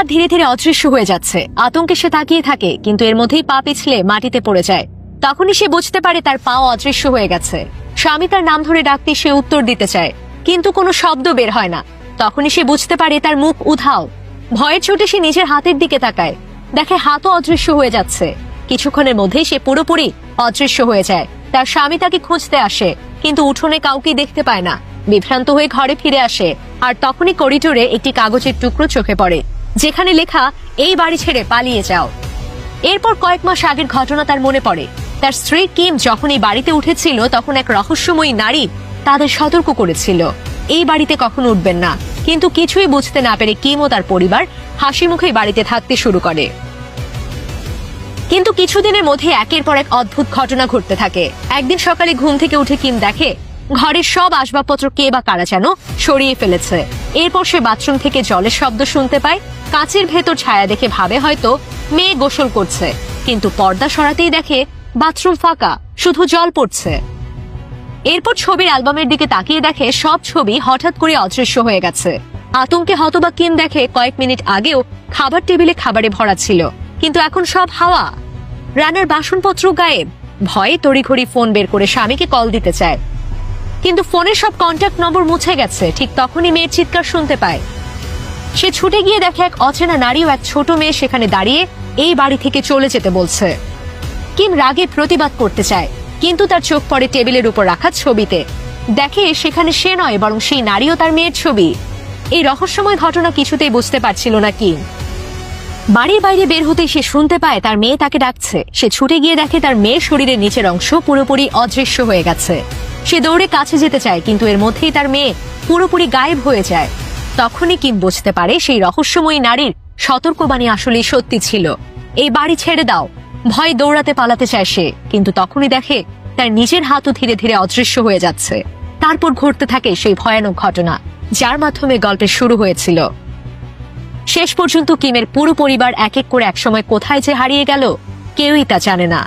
হাত ধীরে ধীরে অদৃশ্য হয়ে যাচ্ছে। আতঙ্কে সে তাকিয়ে থাকে, কিন্তু এর মধ্যেই পা পিছলে মাটিতে পড়ে যায়। তখনই সে বুঝতে পারে তার পাও অদৃশ্য হয়ে গেছে। স্বামী তার নাম ধরে ডাকতে সে উত্তর দিতে চায়, কিন্তু কোনো শব্দ বের হয় না। তখনই সে বুঝতে পারে তার মুখ উধাও। ভয়ের চোটে সে নিজের হাতের দিকে তাকায়। দেখে হাতও অদৃশ্য হয়ে যাচ্ছে। কিছুক্ষণের মধ্যেই সে পুরোপুরি অদৃশ্য হয়ে যায়। তার স্বামী তাকে খুঁজতে আসে, কিন্তু উঠোনে কাউকে দেখতে পায় না। বিভ্রান্ত হয়ে ঘরে ফিরে আসে, আর তখনই করিডোরে একটি কাগজের টুকরো চোখে পড়ে। যেখানে লেখা, এই বাড়ি ছেড়ে পালিয়ে যাও। এরপর কয়েক মাস আগের ঘটনা তার মনে পড়ে। তার স্ত্রী কিম যখন এই বাড়িতে উঠেছিল, তখন এক রহস্যময়ী নারী তাদের সতর্ক করেছিল। এই বাড়িতে কখনো উঠবেন না। কিন্তু কিছুই বুঝতে না পেরে কিম ও তার পরিবার হাসি মুখে বাড়িতে থাকতে শুরু করে। কিন্তু কিছুদিনের মধ্যে একের পর এক অদ্ভুত ঘটনা ঘটতে থাকে। একদিন সকালে ঘুম থেকে উঠে কিম দেখে ঘরের সব আসবাবপত্র কে বা কারা যেন সরিয়ে ফেলেছে। এরপর সে বাথরুম থেকে জলের শব্দ শুনতে পায়। কাঁচের ভেতর ছায়া দেখে ভাবে হয়তো মেয়ে গোসল করছে। কিন্তু পর্দা সরাতেই দেখে বাথরুম ফাঁকা, শুধু জল পড়ছে। এরপর ছবির অ্যালবামের দিকে তাকিয়ে দেখে সব ছবি হঠাৎ করে অদৃশ্য হয়ে গেছে। আতঙ্কে হতবাক কিম দেখে কয়েক মিনিট আগেও খাবার টেবিলে খাবারে ভরা ছিল। কিন্তু এখন সব হাওয়া। রানার বাসনপত্র গায়েব। ভয়ে তড়িঘড়ি ফোন বের করে স্বামীকে কল দিতে চায়। কিন্তু ফোনের সব কন্ট্যাক্ট নম্বর মুছে গেছে। ঠিক তখনই মেয়ের চিৎকার শুনতে পায়। সে ছুটে গিয়ে দেখে এক অচেনা নারী ও এক ছোট মেয়ে সেখানে দাঁড়িয়ে এই বাড়ি থেকে চলে যেতে বলছে। কিম রাগে প্রতিবাদ করতে চায়, কিন্তু তার চোখ পড়ে টেবিলের উপর রাখা ছবিতে। দেখে সেখানে সে নয়, বরং সেই নারী ও তার মেয়ের ছবি। এই রহস্যময় ঘটনা কিছুতেই বুঝতে পারছিল না কিম। বাড়ির বাইরে বের হতে সে শুনতে পায় তার মেয়ে তাকে ডাকছে। সে ছুটে গিয়ে দেখে তার মেয়ের শরীরের নিচের অংশ পুরোপুরি অদৃশ্য হয়ে গেছে। সে দৌড়ে কাছে যেতে চায়, কিন্তু এর মধ্যেই তার মেয়ে পুরোপুরি গায়েব হয়ে যায়। তখনই কিম বুঝতে পারে সেই রহস্যময়ী নারীর সতর্কবাণী আসলেই সত্যি ছিল। এই বাড়ি ছেড়ে দাও। ভয় দৌড়াতে পালাতে চায় সে, কিন্তু তখনই দেখে তার নিজের হাতও ধীরে ধীরে অদৃশ্য হয়ে যাচ্ছে। তারপর ঘটতে থাকে সেই ভয়ানক ঘটনা, যার মাধ্যমে গল্পের শুরু হয়েছিল। শেষ পর্যন্ত কিমের পুরো পরিবার এক এক করে একসময় কোথায় যে হারিয়ে গেল, কেউই তা জানে না।